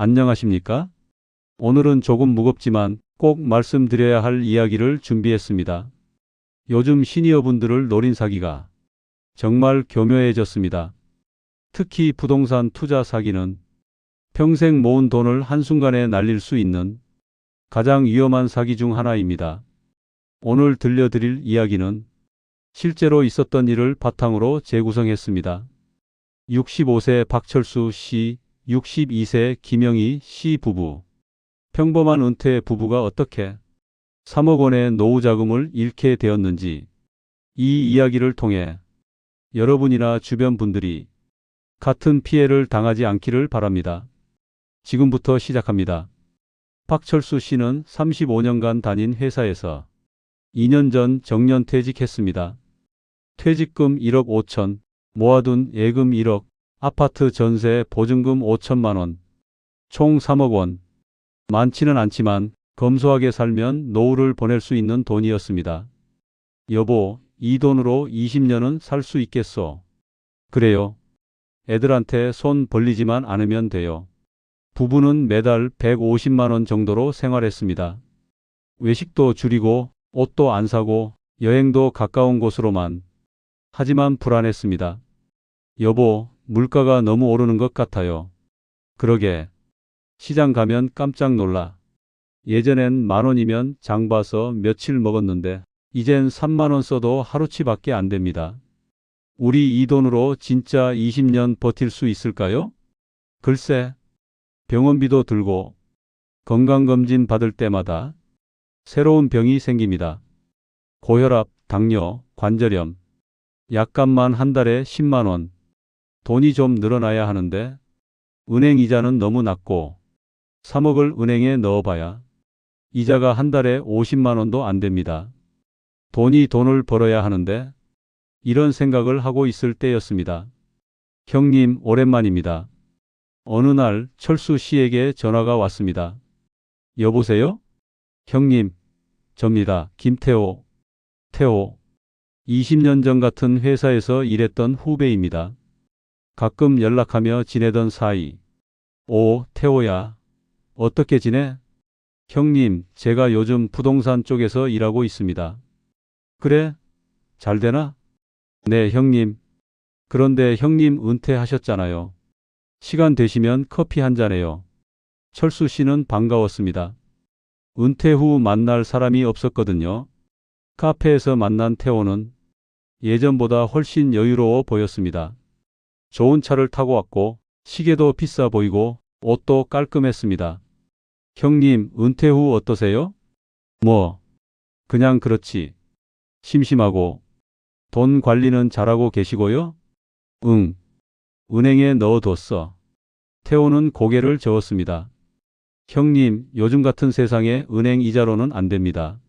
안녕하십니까? 오늘은 조금 무겁지만 꼭 말씀드려야 할 이야기를 준비했습니다. 요즘 시니어분들을 노린 사기가 정말 교묘해졌습니다. 특히 부동산 투자 사기는 평생 모은 돈을 한순간에 날릴 수 있는 가장 위험한 사기 중 하나입니다. 오늘 들려드릴 이야기는 실제로 있었던 일을 바탕으로 재구성했습니다. 65세 박철수 씨, 62세 김영희 씨 부부. 평범한 은퇴 부부가 어떻게 3억 원의 노후 자금을 잃게 되었는지 이 이야기를 통해 여러분이나 주변 분들이 같은 피해를 당하지 않기를 바랍니다. 지금부터 시작합니다. 박철수 씨는 35년간 다닌 회사에서 2년 전 정년 퇴직했습니다. 퇴직금 1억 5천, 모아둔 예금 1억, 아파트 전세 보증금 5천만 원, 총 3억 원. 많지는 않지만 검소하게 살면 노후를 보낼 수 있는 돈이었습니다. 여보, 이 돈으로 20년은 살 수 있겠소. 그래요. 애들한테 손 벌리지만 않으면 돼요. 부부는 매달 150만 원 정도로 생활했습니다. 외식도 줄이고 옷도 안 사고 여행도 가까운 곳으로만. 하지만 불안했습니다. 여보, 물가가 너무 오르는 것 같아요. 그러게. 시장 가면 깜짝 놀라. 예전엔 만 원이면 장 봐서 며칠 먹었는데 이젠 3만 원 써도 하루치밖에 안 됩니다. 우리 이 돈으로 진짜 20년 버틸 수 있을까요? 글쎄, 병원비도 들고 건강검진 받을 때마다 새로운 병이 생깁니다. 고혈압, 당뇨, 관절염. 약값만 한 달에 10만 원. 돈이 좀 늘어나야 하는데 은행 이자는 너무 낮고 3억을 은행에 넣어봐야 이자가 한 달에 50만 원도 안 됩니다. 돈이 돈을 벌어야 하는데 이런 생각을 하고 있을 때였습니다. 형님, 오랜만입니다. 어느 날 철수 씨에게 전화가 왔습니다. 여보세요? 형님, 접니다. 김태호. 태호. 20년 전 같은 회사에서 일했던 후배입니다. 가끔 연락하며 지내던 사이. 오, 태호야. 어떻게 지내? 형님, 제가 요즘 부동산 쪽에서 일하고 있습니다. 그래? 잘 되나? 네, 형님. 그런데 형님 은퇴하셨잖아요. 시간 되시면 커피 한 잔해요. 철수 씨는 반가웠습니다. 은퇴 후 만날 사람이 없었거든요. 카페에서 만난 태호는 예전보다 훨씬 여유로워 보였습니다. 좋은 차를 타고 왔고 시계도 비싸 보이고 옷도 깔끔했습니다. 형님, 은퇴 후 어떠세요? 뭐, 그냥 그렇지. 심심하고. 돈 관리는 잘하고 계시고요? 응. 은행에 넣어뒀어. 태호는 고개를 저었습니다. 형님, 요즘 같은 세상에 은행 이자로는 안 됩니다.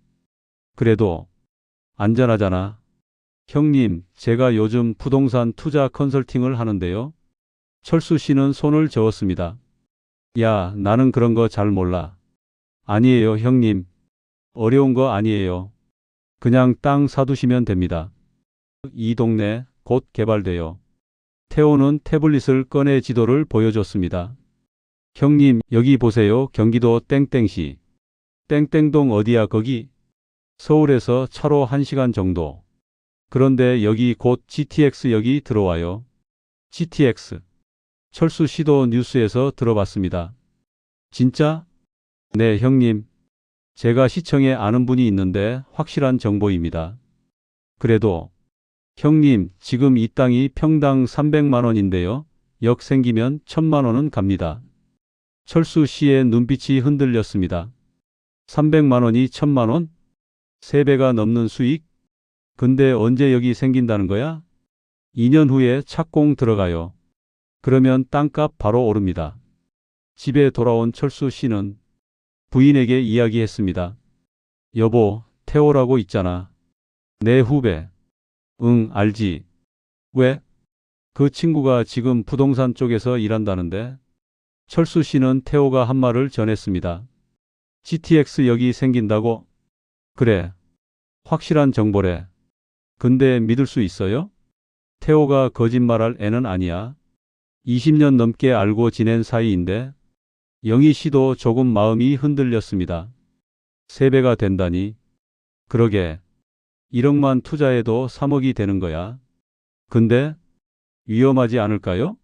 그래도 안전하잖아. 형님, 제가 요즘 부동산 투자 컨설팅을 하는데요. 철수 씨는 손을 저었습니다. 야, 나는 그런 거 잘 몰라. 아니에요, 형님. 어려운 거 아니에요. 그냥 땅 사두시면 됩니다. 이 동네 곧 개발돼요. 태호는 태블릿을 꺼내 지도를 보여줬습니다. 형님, 여기 보세요. 경기도 땡땡시. 땡땡동 어디야, 거기? 서울에서 차로 1시간 정도. 그런데 여기 곧 GTX역이 들어와요. GTX. 철수 씨도 뉴스에서 들어봤습니다. 진짜? 네, 형님. 제가 시청에 아는 분이 있는데 확실한 정보입니다. 그래도 형님, 지금 이 땅이 평당 300만 원인데요. 역 생기면 1000만 원은 갑니다. 철수 씨의 눈빛이 흔들렸습니다. 300만 원이 1000만 원? 3배가 넘는 수익? 근데 언제 여기 생긴다는 거야? 2년 후에 착공 들어가요. 그러면 땅값 바로 오릅니다. 집에 돌아온 철수 씨는 부인에게 이야기했습니다. 여보, 태호라고 있잖아. 내 후배. 응, 알지. 왜? 그 친구가 지금 부동산 쪽에서 일한다는데? 철수 씨는 태호가 한 말을 전했습니다. GTX 역이 생긴다고? 그래. 확실한 정보래. 근데 믿을 수 있어요? 태호가 거짓말할 애는 아니야. 20년 넘게 알고 지낸 사이인데 영희 씨도 조금 마음이 흔들렸습니다. 세 배가 된다니. 그러게. 1억만 투자해도 3억이 되는 거야. 근데 위험하지 않을까요?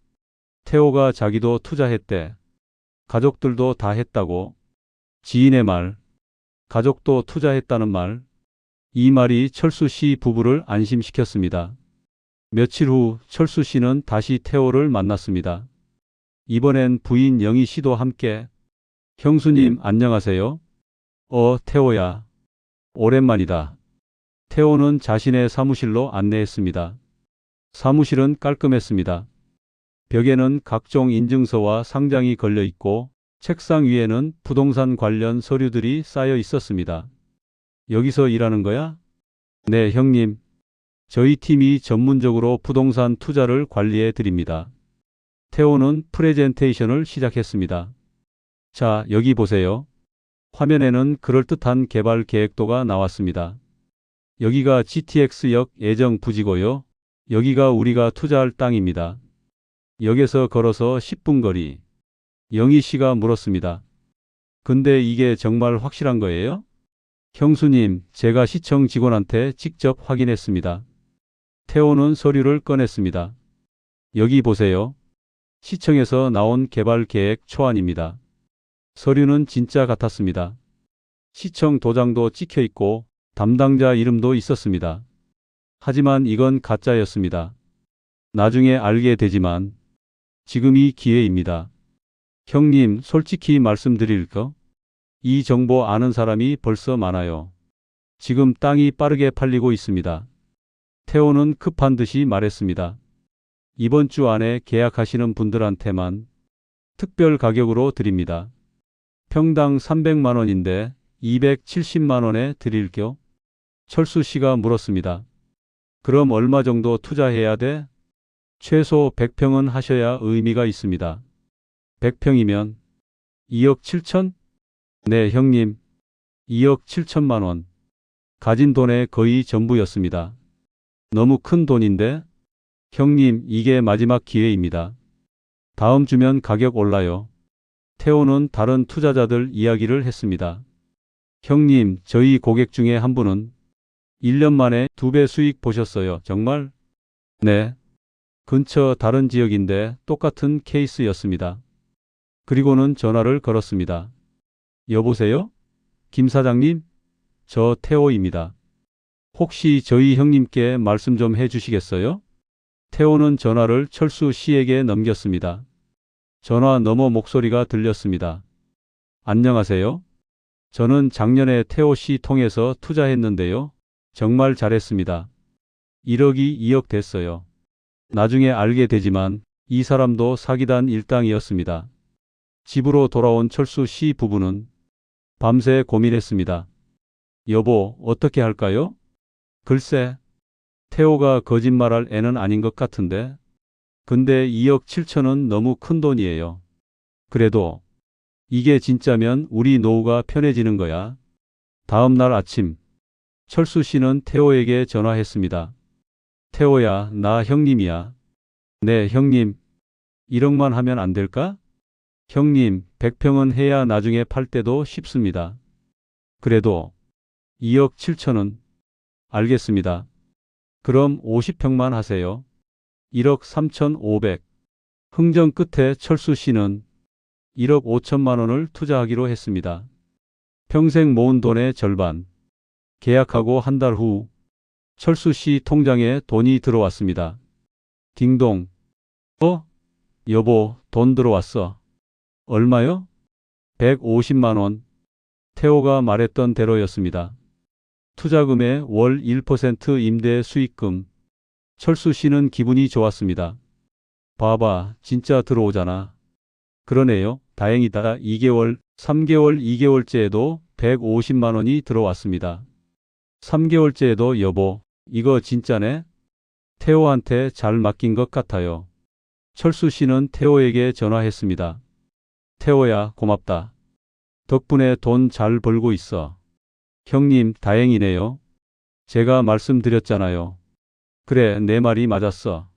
태호가 자기도 투자했대. 가족들도 다 했다고. 지인의 말. 가족도 투자했다는 말. 이 말이 철수 씨 부부를 안심시켰습니다. 며칠 후 철수 씨는 다시 태호를 만났습니다. 이번엔 부인 영희 씨도 함께. 형수님, 안녕하세요. 어, 태호야. 오랜만이다. 태호는 자신의 사무실로 안내했습니다. 사무실은 깔끔했습니다. 벽에는 각종 인증서와 상장이 걸려 있고 책상 위에는 부동산 관련 서류들이 쌓여 있었습니다. 여기서 일하는 거야? 네, 형님. 저희 팀이 전문적으로 부동산 투자를 관리해 드립니다. 태호는 프레젠테이션을 시작했습니다. 자, 여기 보세요. 화면에는 그럴듯한 개발 계획도가 나왔습니다. 여기가 GTX역 예정 부지고요. 여기가 우리가 투자할 땅입니다. 역에서 걸어서 10분 거리. 영희 씨가 물었습니다. 근데 이게 정말 확실한 거예요? 형수님, 제가 시청 직원한테 직접 확인했습니다. 태호는 서류를 꺼냈습니다. 여기 보세요. 시청에서 나온 개발 계획 초안입니다. 서류는 진짜 같았습니다. 시청 도장도 찍혀 있고 담당자 이름도 있었습니다. 하지만 이건 가짜였습니다. 나중에 알게 되지만 지금 이 기회입니다. 형님, 솔직히 말씀드릴 거? 이 정보 아는 사람이 벌써 많아요. 지금 땅이 빠르게 팔리고 있습니다. 태호는 급한 듯이 말했습니다. 이번 주 안에 계약하시는 분들한테만 특별 가격으로 드립니다. 평당 300만 원인데 270만 원에 드릴게요. 철수 씨가 물었습니다. 그럼 얼마 정도 투자해야 돼? 최소 100평은 하셔야 의미가 있습니다. 100평이면 2억 7천? 네, 형님. 2억 7천만 원. 가진 돈의 거의 전부였습니다. 너무 큰 돈인데? 형님, 이게 마지막 기회입니다. 다음 주면 가격 올라요. 태호는 다른 투자자들 이야기를 했습니다. 형님, 저희 고객 중에 한 분은 1년 만에 두 배 수익 보셨어요. 정말? 네. 근처 다른 지역인데 똑같은 케이스였습니다. 그리고는 전화를 걸었습니다. 여보세요? 김 사장님? 저 태호입니다. 혹시 저희 형님께 말씀 좀 해주시겠어요? 태호는 전화를 철수 씨에게 넘겼습니다. 전화 너머 목소리가 들렸습니다. 안녕하세요. 저는 작년에 태호 씨 통해서 투자했는데요. 정말 잘했습니다. 1억이 2억 됐어요. 나중에 알게 되지만 이 사람도 사기단 일당이었습니다. 집으로 돌아온 철수 씨 부부는 밤새 고민했습니다. 여보, 어떻게 할까요? 글쎄, 태호가 거짓말할 애는 아닌 것 같은데. 근데 2억 7천은 너무 큰 돈이에요. 그래도 이게 진짜면 우리 노후가 편해지는 거야. 다음 날 아침, 철수 씨는 태호에게 전화했습니다. 태호야, 나 형님이야. 네, 형님. 1억만 하면 안 될까? 형님, 100평은 해야 나중에 팔 때도 쉽습니다. 그래도 2억 7천은 알겠습니다. 그럼 50평만 하세요. 1억 3천5백. 흥정 끝에 철수 씨는 1억 5천만 원을 투자하기로 했습니다. 평생 모은 돈의 절반. 계약하고 한 달 후 철수 씨 통장에 돈이 들어왔습니다. 딩동. 어? 여보, 돈 들어왔어. 얼마요? 150만 원. 태호가 말했던 대로였습니다. 투자금의 월 1% 임대 수익금. 철수 씨는 기분이 좋았습니다. 봐봐, 진짜 들어오잖아. 그러네요. 다행이다. 2개월, 3개월, 2개월째에도 150만 원이 들어왔습니다. 3개월째에도 여보, 이거 진짜네? 태호한테 잘 맡긴 것 같아요. 철수 씨는 태호에게 전화했습니다. 태호야, 고맙다. 덕분에 돈 잘 벌고 있어. 형님, 다행이네요. 제가 말씀드렸잖아요. 그래, 내 말이 맞았어.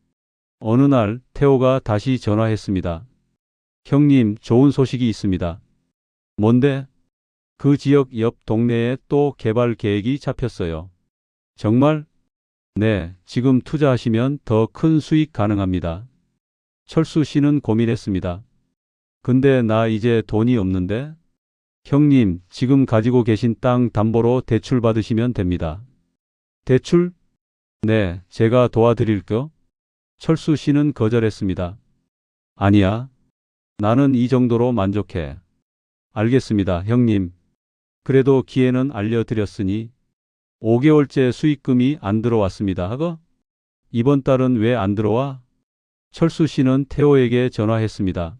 어느 날 태호가 다시 전화했습니다. 형님, 좋은 소식이 있습니다. 뭔데? 그 지역 옆 동네에 또 개발 계획이 잡혔어요. 정말? 네, 지금 투자하시면 더 큰 수익 가능합니다. 철수 씨는 고민했습니다. 근데 나 이제 돈이 없는데? 형님, 지금 가지고 계신 땅 담보로 대출 받으시면 됩니다. 대출? 네, 제가 도와드릴게요. 철수 씨는 거절했습니다. 아니야. 나는 이 정도로 만족해. 알겠습니다, 형님. 그래도 기회는 알려드렸으니 5개월째 수익금이 안 들어왔습니다. 하고 이번 달은 왜 안 들어와? 철수 씨는 태호에게 전화했습니다.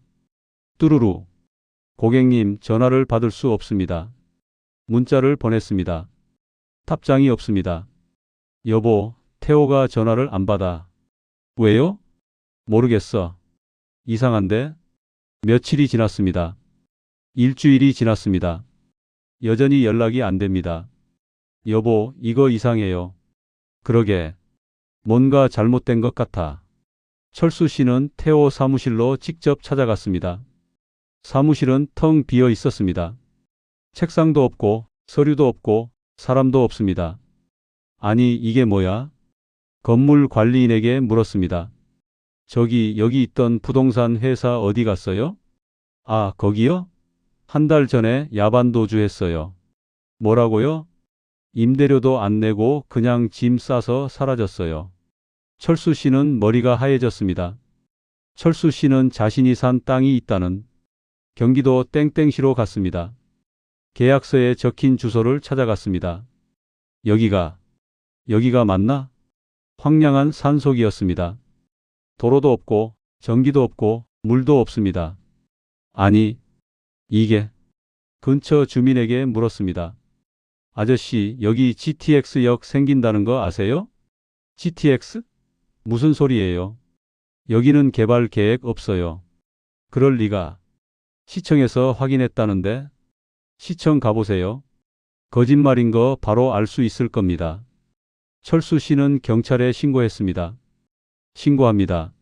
뚜루루. 고객님, 전화를 받을 수 없습니다. 문자를 보냈습니다. 답장이 없습니다. 여보, 태호가 전화를 안 받아. 왜요? 모르겠어. 이상한데? 며칠이 지났습니다. 일주일이 지났습니다. 여전히 연락이 안 됩니다. 여보, 이거 이상해요. 그러게. 뭔가 잘못된 것 같아. 철수 씨는 태호 사무실로 직접 찾아갔습니다. 사무실은 텅 비어 있었습니다. 책상도 없고, 서류도 없고, 사람도 없습니다. 아니, 이게 뭐야? 건물 관리인에게 물었습니다. 저기, 여기 있던 부동산 회사 어디 갔어요? 아, 거기요? 한 달 전에 야반 도주 했어요. 뭐라고요? 임대료도 안 내고 그냥 짐 싸서 사라졌어요. 철수 씨는 머리가 하얘졌습니다. 철수 씨는 자신이 산 땅이 있다는 경기도 땡땡시로 갔습니다. 계약서에 적힌 주소를 찾아갔습니다. 여기가, 여기가 맞나? 황량한 산속이었습니다. 도로도 없고, 전기도 없고, 물도 없습니다. 아니, 이게, 근처 주민에게 물었습니다. 아저씨, 여기 GTX역 생긴다는 거 아세요? GTX? 무슨 소리예요? 여기는 개발 계획 없어요. 그럴 리가. 시청에서 확인했다는데 시청 가보세요. 거짓말인 거 바로 알 수 있을 겁니다. 철수 씨는 경찰에 신고했습니다. 신고합니다.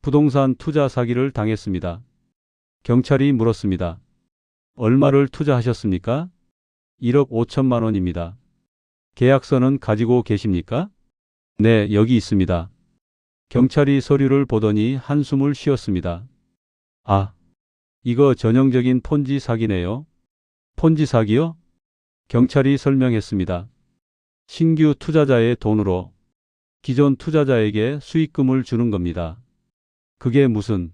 부동산 투자 사기를 당했습니다. 경찰이 물었습니다. 얼마를 투자하셨습니까? 1억 5천만 원입니다. 계약서는 가지고 계십니까? 네, 여기 있습니다. 경찰이 서류를 보더니 한숨을 쉬었습니다. 아, 이거 전형적인 폰지 사기네요. 폰지 사기요? 경찰이 설명했습니다. 신규 투자자의 돈으로 기존 투자자에게 수익금을 주는 겁니다. 그게 무슨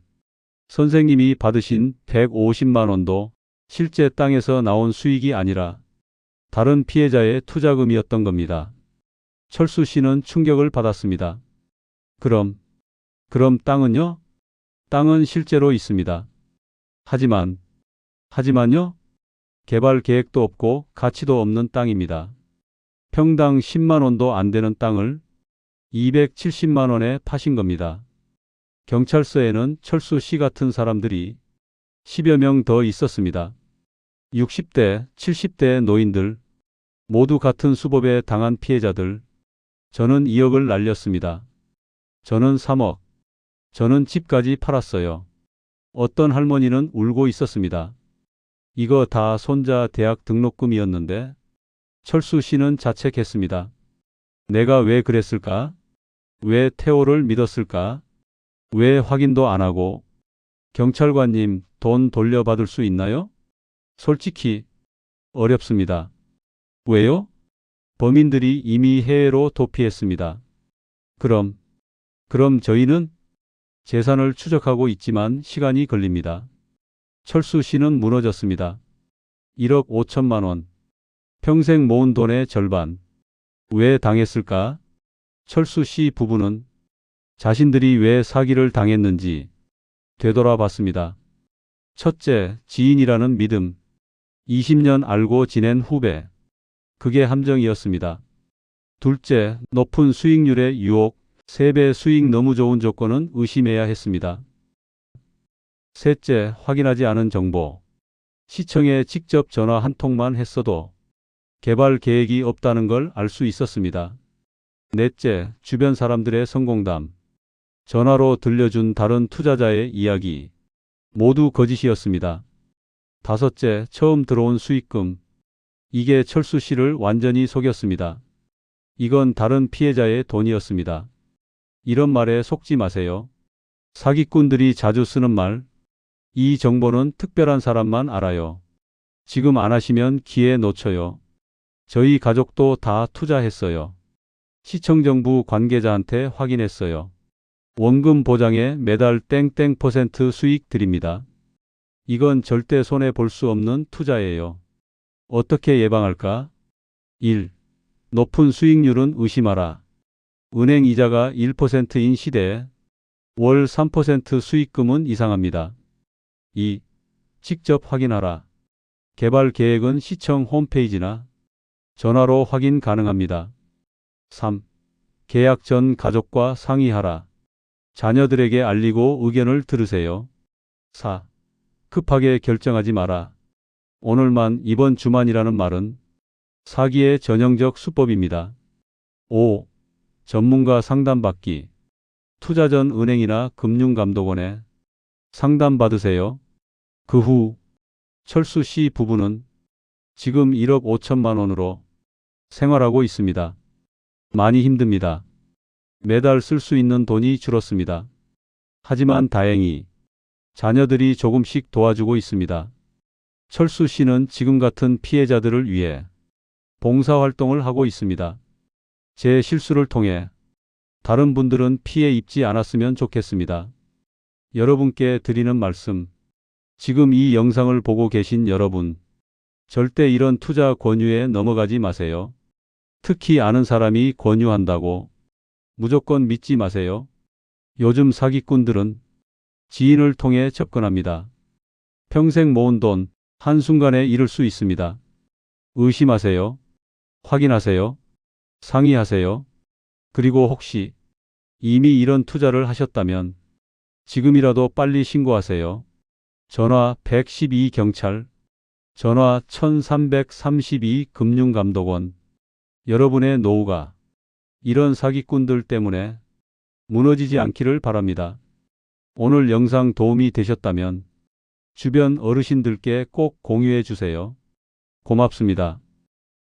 선생님이 받으신 150만 원도 실제 땅에서 나온 수익이 아니라 다른 피해자의 투자금이었던 겁니다. 철수 씨는 충격을 받았습니다. 그럼, 그럼 땅은요? 땅은 실제로 있습니다. 하지만, 하지만요? 개발 계획도 없고 가치도 없는 땅입니다. 평당 10만 원도 안 되는 땅을 270만 원에 파신 겁니다. 경찰서에는 철수 씨 같은 사람들이 10여 명 더 있었습니다. 60대, 70대 노인들, 모두 같은 수법에 당한 피해자들. 저는 2억을 날렸습니다. 저는 3억. 저는 집까지 팔았어요. 어떤 할머니는 울고 있었습니다. 이거 다 손자 대학 등록금이었는데 철수 씨는 자책했습니다. 내가 왜 그랬을까? 왜 태호를 믿었을까? 왜 확인도 안 하고? 경찰관님, 돈 돌려받을 수 있나요? 솔직히 어렵습니다. 왜요? 범인들이 이미 해외로 도피했습니다. 그럼, 그럼 저희는 재산을 추적하고 있지만 시간이 걸립니다. 철수 씨는 무너졌습니다. 1억 5천만 원. 평생 모은 돈의 절반. 왜 당했을까? 철수 씨 부부는 자신들이 왜 사기를 당했는지 되돌아봤습니다. 첫째, 지인이라는 믿음. 20년 알고 지낸 후배. 그게 함정이었습니다. 둘째, 높은 수익률의 유혹. 3배 수익 너무 좋은 조건은 의심해야 했습니다. 셋째, 확인하지 않은 정보. 시청에 직접 전화 한 통만 했어도 개발 계획이 없다는 걸 알 수 있었습니다. 넷째, 주변 사람들의 성공담. 전화로 들려준 다른 투자자의 이야기. 모두 거짓이었습니다. 다섯째, 처음 들어온 수익금. 이게 철수 씨를 완전히 속였습니다. 이건 다른 피해자의 돈이었습니다. 이런 말에 속지 마세요. 사기꾼들이 자주 쓰는 말. 이 정보는 특별한 사람만 알아요. 지금 안 하시면 기회 놓쳐요. 저희 가족도 다 투자했어요. 시청정부 관계자한테 확인했어요. 원금 보장에 매달 땡땡 퍼센트 수익 드립니다. 이건 절대 손해 볼 수 없는 투자예요. 어떻게 예방할까? 1. 높은 수익률은 의심하라. 은행 이자가 1%인 시대에 월 3% 수익금은 이상합니다. 2. 직접 확인하라. 개발 계획은 시청 홈페이지나 전화로 확인 가능합니다. 3. 계약 전 가족과 상의하라. 자녀들에게 알리고 의견을 들으세요. 4. 급하게 결정하지 마라. 오늘만 이번 주만이라는 말은 사기의 전형적 수법입니다. 5. 전문가 상담받기. 투자 전 은행이나 금융감독원에 상담받으세요. 그 후 철수 씨 부부는 지금 1억 5천만 원으로 생활하고 있습니다. 많이 힘듭니다. 매달 쓸 수 있는 돈이 줄었습니다. 하지만 다행히 자녀들이 조금씩 도와주고 있습니다. 철수 씨는 지금 같은 피해자들을 위해 봉사활동을 하고 있습니다. 제 실수를 통해 다른 분들은 피해 입지 않았으면 좋겠습니다. 여러분께 드리는 말씀. 지금 이 영상을 보고 계신 여러분, 절대 이런 투자 권유에 넘어가지 마세요. 특히 아는 사람이 권유한다고 무조건 믿지 마세요. 요즘 사기꾼들은 지인을 통해 접근합니다. 평생 모은 돈 한순간에 잃을 수 있습니다. 의심하세요. 확인하세요. 상의하세요. 그리고 혹시 이미 이런 투자를 하셨다면 지금이라도 빨리 신고하세요. 전화 112 경찰, 전화 1332 금융감독원. 여러분의 노후가 이런 사기꾼들 때문에 무너지지 않기를 바랍니다. 오늘 영상 도움이 되셨다면 주변 어르신들께 꼭 공유해 주세요. 고맙습니다.